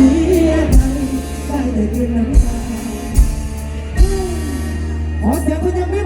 สียใจได้แต่เพียงน้ำตาขอเสียงพญาแม่